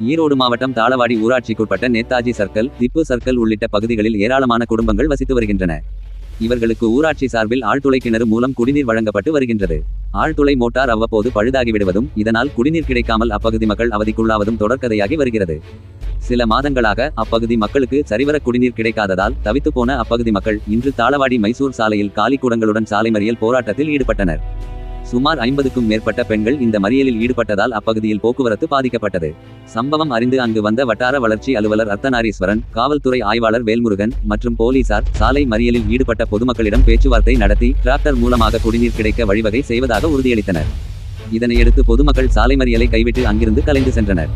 ஈரோடு மாவட்டம் தாளவாடி ஊராட்சிக்குட்பட்ட Netaji circle Tipu circle உள்ளிட்ட பகுதிகளில் ஏராளமான குடும்பங்கள் வசித்து வருகின்றன. இவர்களுக்கு ஊராட்சி சார்பில் ஆழ்துளை கிணறு மூலம் குடிநீர் வழங்கப்பட்டு வருகின்றது. ஆழ்துளை மோட்டார் அவ்வப்போது பழுதாகிவிடுவதும் இதனால் குடிநீர் கிடைக்காமல் அப்பகுதி மக்கள் அவதிக்குள்ளாவதும் தொடர்கதையாகி வருகிறது. சில மாதங்களாக அப்பகுதி மக்களுக்கு சரிவர குடிநீர் கிடைக்காததால் தவித்துப்போன அப்பகுதி மக்கள் இன்று தாளவாடி மைசூர் சாலையில் காலி கூடங்களுடன் சாலை மறியல் போராட்டத்தில் ஈடுபட்டனர். சுமார் ஐம்பதுக்கும் மேற்பட்ட பெண்கள் இந்த மறியலில் ஈடுபட்டதால் அப்பகுதியில் போக்குவரத்து பாதிக்கப்பட்டது. சம்பவம் அறிந்து அங்கு வந்த வட்டார வளர்ச்சி அலுவலர் அர்த்தநாரீஸ்வரன் காவல்துறை ஆய்வாளர் வேல்முருகன் மற்றும் போலீசார் சாலை மறியலில் ஈடுபட்ட பொதுமக்களிடம் பேச்சுவார்த்தை நடத்தி டிராக்டர் மூலமாக குடிநீர் கிடைக்க வழிவகை செய்வதாக உறுதியளித்தனர். இதனையடுத்து பொதுமக்கள் சாலை மறியலை கைவிட்டு அங்கிருந்து கலைந்து சென்றனர்.